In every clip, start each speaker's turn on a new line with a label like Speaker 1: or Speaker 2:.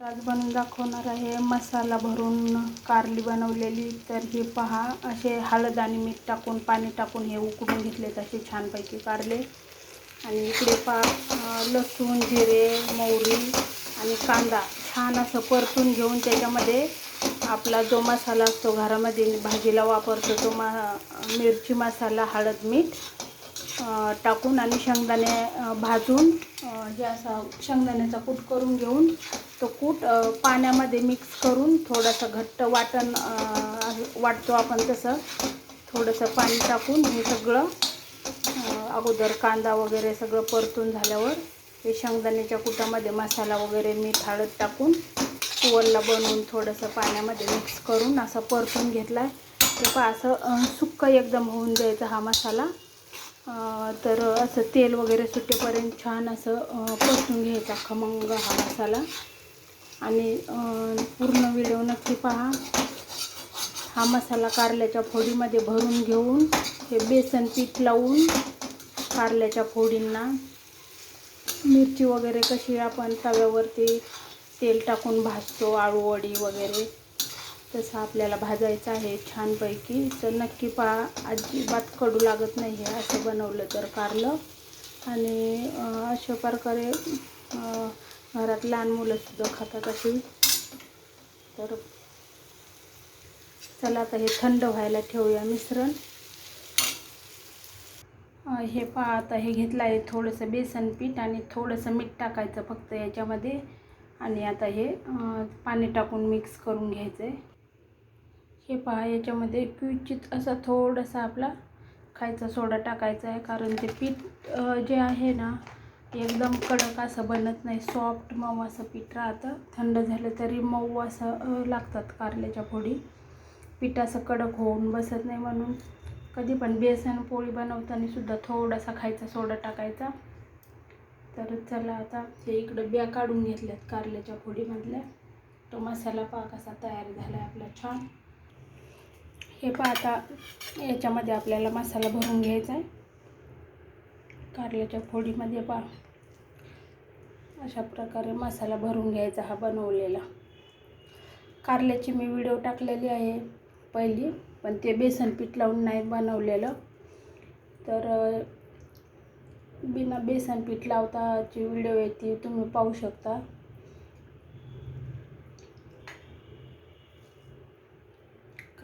Speaker 1: आज बनवून दाखवणार आहे मसाला भरून कारली बनवलेली. तर हे पहा असे हळद आणि मीठ टाकून पाणी टाकून हे उकडून घेतलेत असे छानपैकी कारले. आणि इकडे पहा लसूण जिरे मोहरी आणि कांदा छान असं परतून घेऊन त्याच्यामध्ये आपला जो मसाला असतो घरामध्ये भाजीला वापरतो तो मा मिरची मसाला हळद मीठ टाकून आणि शेंगदाणे भाजून जे असा शेंगदाण्याचा कूट करून घेऊन तो कूट पाण्यामध्ये मिक्स करून थोडंसं घट्ट वाटण वाटतो आपण तसं. थोडंसं पाणी टाकून हे सगळं अगोदर कांदा वगैरे सगळं परतून झाल्यावर हे शेंगदाण्याच्या कुटामध्ये मसाला वगैरे मीठ हळद टाकून वल्ला बनवून थोडंसं पाण्यामध्ये मिक्स करून असं परतून घेतला आहे ते पहा असं सुक्क एकदम होऊन द्यायचा हा मसाला. तर असं तेल वगैरे सुटेपर्यंत छान असं परतून घ्यायचा खमंग हा मसाला. आणि पूर्ण व्हिडिओ नक्की पहा. हा मसाला कारल्याच्या फोडीमध्ये भरून घेऊन हे बेसन पीठ लावून कारल्याच्या फोडींना मिरची वगैरे कशी आपण तव्यावरती तेल टाकून भाजतो आळूवडी वगैरे तसं आपल्याला भाजायचं आहे छानपैकी. तर नक्की पहा अजिबात कडू लागत नाही आहे असं बनवलं तर कारलं. आणि अशा प्रकारे घरात लहान मुलंसुद्धा खातात अशी. तर चला आता हे थंड व्हायला ठेवूया मिश्रण. हे पहा आता हे घेतलं आहे थोडंसं बेसन पीठ आणि थोडंसं मीठ टाकायचं फक्त याच्यामध्ये. आणि आता हे पाणी टाकून मिक्स करून घ्यायचं आहे हे पहा याच्यामध्ये क्वचित असा थोडासा आपला खायचा सोडा टाकायचा आहे कारण ते पीठ जे आहे ना एकदम कडक असं बनत नाही. सॉफ्ट मऊ असं पीठ राहतं. थंड झालं तरी मऊ असं लागतात कारल्याच्या फोडी. पीठ असं कडक होऊन बसत नाही म्हणून. कधी पण बेसन पोळी बनवताना सुद्धा थोडासा खायचा सोडा टाकायचा. तर चला आता हे इकडं बिया काढून घेतल्यात कारल्याच्या फोडीमधल्या. तो मसाला पाक असा तयार झाला आहे आपला छान. हे पहा आता याच्यामध्ये आपल्याला मसाला भरून घ्यायचा आहे. कारल्याच्या फोडीमध्ये पहा. अशा प्रकारे मसाला भरून घ्यायचा हा बनवलेला. कारल्याची मी व्हिडिओ टाकलेली आहे पहिली पण ते बेसन पीठ लावून नाही बनवलेलं. तर बिना बेसन पीठ लावताची व्हिडिओ आहे ती तुम्ही पाहू शकता.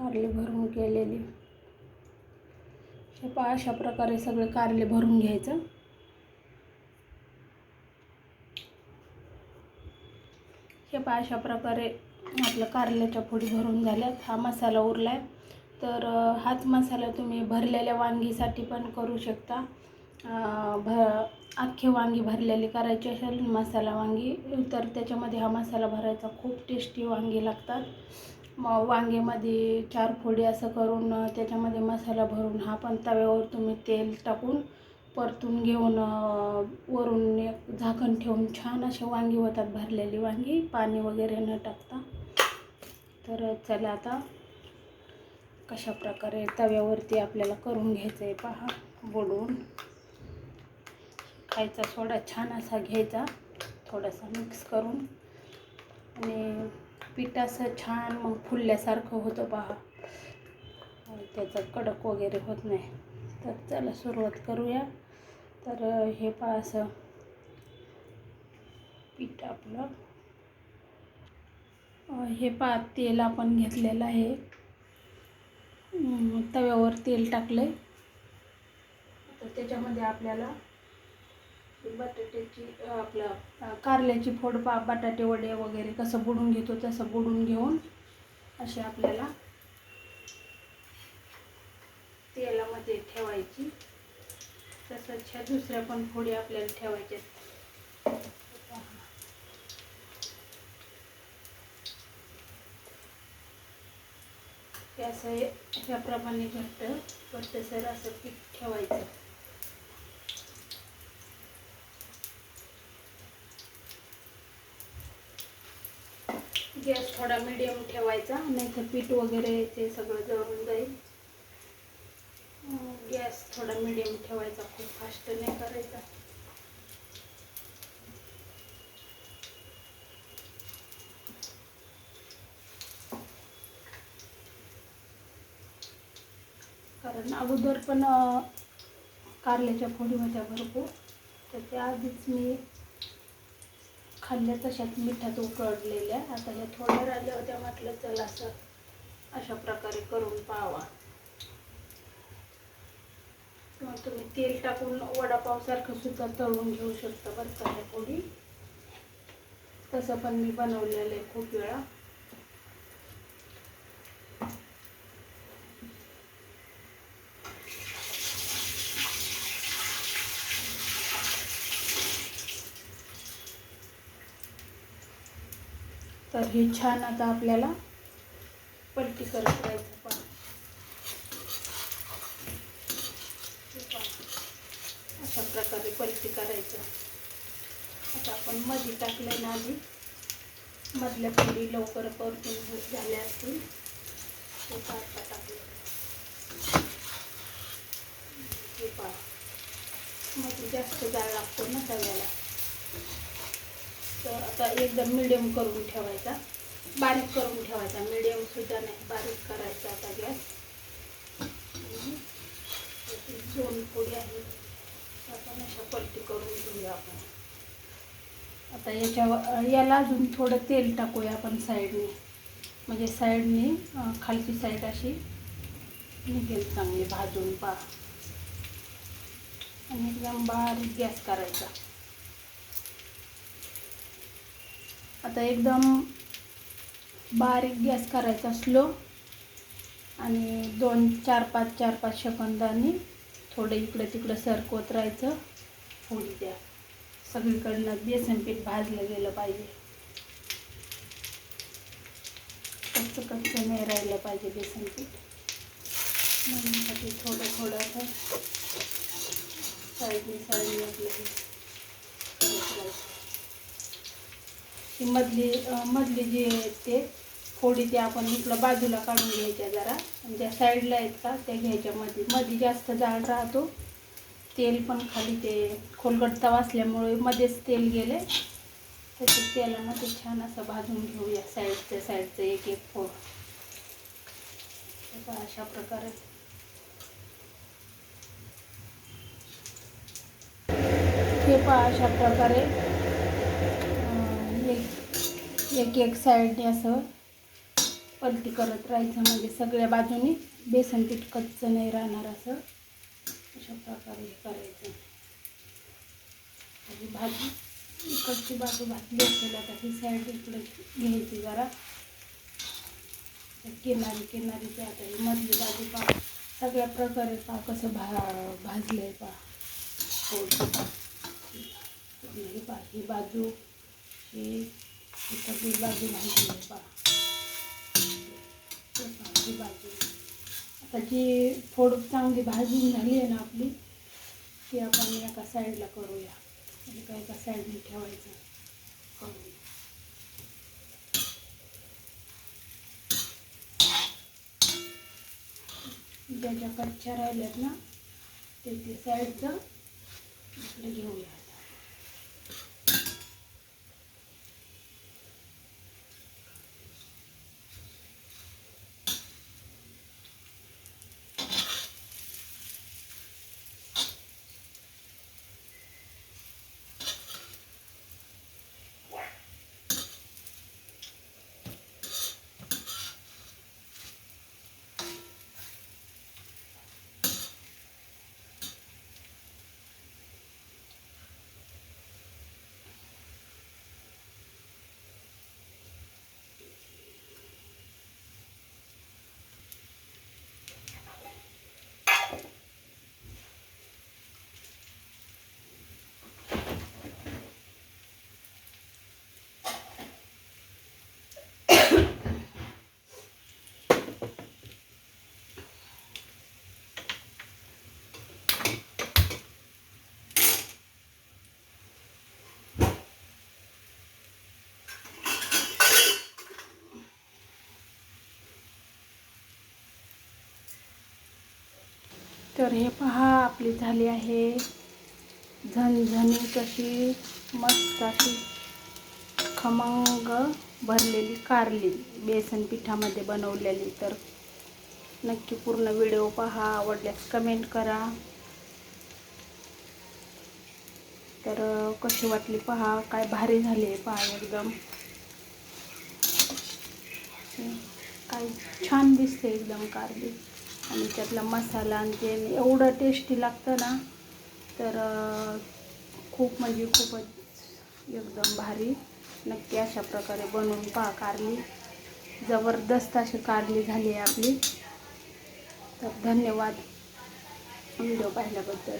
Speaker 1: कारले भरून केलेली. शेपा अशा प्रकारे सगळे कारले भरून घ्यायचं. शेपा अशा प्रकारे आपलं कारल्याच्या फोडी भरून झाल्यात हा मसाला उरला आहे तर हाच मसाला तुम्ही भरलेल्या वांगीसाठी पण करू शकता. भ अख्खे वांगी भरलेली करायची असेल मसाला वांगी तर त्याच्यामध्ये हा मसाला भरायचा. खूप टेस्टी वांगी लागतात. मग वांगेमध्ये चार फोडी असं करून त्याच्यामध्ये मसाला भरून हा पण तव्यावर तुम्ही तेल टाकून परतून घेऊन वरून एक झाकण ठेवून छान असे वांगी होतात भरलेली वांगी पाणी वगैरे न टाकता. तर चला आता कशा प्रकारे तव्यावरती आपल्याला करून घ्यायचं आहे पहा बुडवून. खायचा सोडा छान असा घ्यायचा थोडासा मिक्स करून. आणि पीठ असं छान मग फुलल्यासारखं होतं पहा. आणि त्याचा कडक वगैरे होत नाही. तर चला सुरुवात करूया. तर हे पहा असं. पीठ आपलं. हे पहा तेल आपण घेतलेलं आहे. तव्यावर तेल टाकलं तर त्याच्यामध्ये आपल्याला बटाट्याची आपलं कारल्याची फोड पा बटाटे वडे वगैरे कसं बुडून घेतो तसं बुडून घेऊन असे आपल्याला तेलामध्ये ठेवायची. तसंच ह्या दुसऱ्या पण फोडी आपल्याला ठेवायच्या असं ह्याप्रमाणे घट्ट घट्टसर असं पीठ ठेवायचं. गॅस थोडा मिडियम ठेवायचा नाहीतर पीठ वगैरे ते सगळं जळून जाईल. गॅस थोडा मिडियम ठेवायचा खूप फास्ट नाही करायचा. कारण अगोदर पण कारल्याच्या फोडी होत्या भरपूर तर त्या आधीच मी खाल्ल्या तशात मिठात उकळलेल्या. आता ह्या थोड्या राहिल्या होत्या म्हटलं चला असं अशा प्रकारे करून पावा किंवा तुम्ही तेल टाकून वडापावसारखं सुद्धा तळून घेऊ शकता बरं का थोडी पोळी. तसं पण मी बनवलेलं आहे खूप वेळा. तर हे छान आता आपल्याला पलटी करत राहायचं पण. अशा प्रकारे पलटी करायचं. आता आपण मध्ये टाकलं ना आधी. मधल्या पोळी लवकर परतून झाल्या असतील. ते पाहता टाकलं हे पहा. मध्ये जास्त जाळ लागतो ना तव्याला. तर आता एकदम मिडियम करून ठेवायचा. बारीक करून ठेवायचा. मिडियम सुद्धा नाही. बारीक करायचा आता गॅस. दोन पोळी आहे. आपण अशा पलटी करून घेऊया आपण. आता याच्यावर याला अजून थोडं तेल टाकूया आपण साईडने. म्हणजे साईडने खालची साईड अशी निघेल चांगली भाजून पा आणि एकदम बारीक गॅस करायचा. आता एकदम बारीक गॅस करायचा स्लो आणि दोन चार पाच चार पाच सेकंदांनी थोडं इकडं तिकडं सरकवत राहायचं. फोडी द्या. सगळीकडनं बेसन पीठ भाजलं गेलं पाहिजे. कच्चं कच्चं नाही राहिलं पाहिजे बेसन पीठ. म्हणून थोडं थोडं साईडने साईडने आपलं हे करत राहायचं ती मधली मधली जी ते फोडी ते आपण इकडं बाजूला काढून घ्यायच्या जरा. आणि ज्या साईडला आहेत का त्या घ्यायच्या मध्ये मध्ये जास्त जाड राहतो. तेल पण खाली ते खोलगट तवा असल्यामुळे मध्येच तेल गेले. त्याच्या तेलामध्ये छान असं भाजून घेऊया साईडचं साईडचं एक एक फोड. पहा, अशा प्रकारे. हे पहा अशा प्रकारे. एक एक साईडने असं पलटी करत राहायचं. म्हणजे सगळ्या बाजूनी बेसन पीठ कच्चं नाही राहणार असं. अशा प्रकारे करायचं. आणि भाजी इकडची बाजू भाजली असेल आता ही साईड इकडे घ्यायची जरा. किनारी किनारीची आता ही मधली बाजू पा सगळ्या प्रकारे पा कसं भा भाजलं आहे पहा. थोडंसं ही ही बाजू. ही ही बाजू आता जी फोड चांगली भाजून झाली आहे ना आपली ती आपण एका साईडला करूया. म्हणजे काय एका साईडने ठेवायचं? करूया. ज्या ज्या कच्च्या राहिल्यात ना ते ते साईडचं इकडे घेऊया. तर हे पहा आपली झाली आहे. झणझणी कशी मस्त अशी खमंग भरलेली कारली बेसन पिठामध्ये बनवलेली. तर नक्की पूर्ण व्हिडिओ पहा आवडल्यास कमेंट करा. तर कशी वाटली पहा काय भारी झाली आहे पहा एकदम. काय छान दिसते एकदम कारली. आणि त्यातला मसाला आणि ते एवढं टेस्टी लागतं ना तर खूप म्हणजे खूपच एकदम भारी. नक्की अशा प्रकारे बनवून पहा कारली. जबरदस्त अशी कारली झाली आहे आपली. तर धन्यवाद. व्हिडिओ पाहिल्याबद्दल.